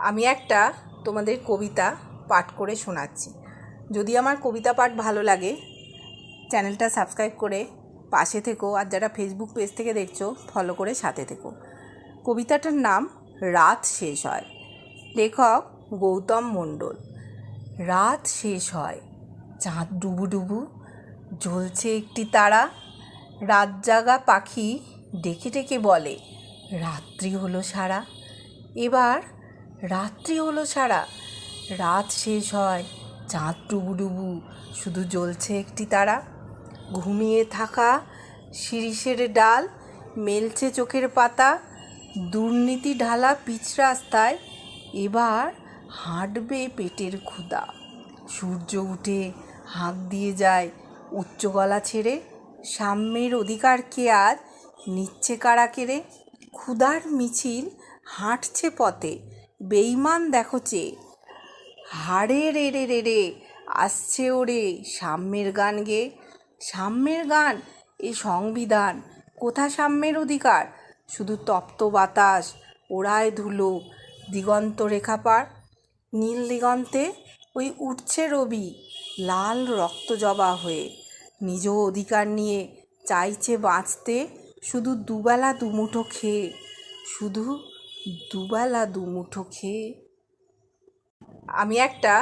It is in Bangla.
আমি একটা তোমাদের কবিতা পাঠ করে শোনাচ্ছি। যদি আমার কবিতা পাঠ ভালো লাগে, চ্যানেলটা সাবস্ক্রাইব করে পাশে থেকো আর যারা ফেসবুক পেজ থেকে দেখছ ফলো করে সাথে থেকো। কবিতাটার নাম রাত শেষ হয়। লেখক গৌতম মণ্ডল। রাত শেষ হয়। চাঁদ ডুবু ডুবু, জ্বলছে একটি তারা। রাত জাগা পাখি ডেকে ডেকে বলে, রাত্রি হলো সারা। এবার রাত্রি হলো সারা। রাত শেষ হয়, চাঁদ ডুবু ডুবু শুধু জ্বলছে একটি তারা। ঘুমিয়ে থাকা শিরিষের ডাল, মেলছে চোখের পাতা, দুর্নীতি ঢালা পিচ রাস্তায়, এবার হাঁটবে পেটের ক্ষুদা সূর্য উঠে হাঁক দিয়ে যায় উচ্চ গলা ছেড়ে, সাম্যের অধিকার কে আজ নিচ্ছে কারা কেড়ে ক্ষুধার মিছিল হাঁটছে পথে বেইমান দেখো চেয়ে হাড়ে রে রে রে রে, আসছে ওরে সাম্যের গান গে। সাম্যের গান, এ সংবিধান, কোথা সাম্যের অধিকার? শুধু তপ্ত বাতাস, ওড়ায় ধুলো, দিগন্ত রেখা পার নীল দিগন্তে ওই উঠছে রবি, লাল রক্ত জবা হয়ে। নিজ অধিকার নিয়ে চাইছে বাঁচতে শুধু দুবেলা দুমুঠো খেয়ে। শুধু দুবেলা দু মুঠো খেয়ে আমি একটা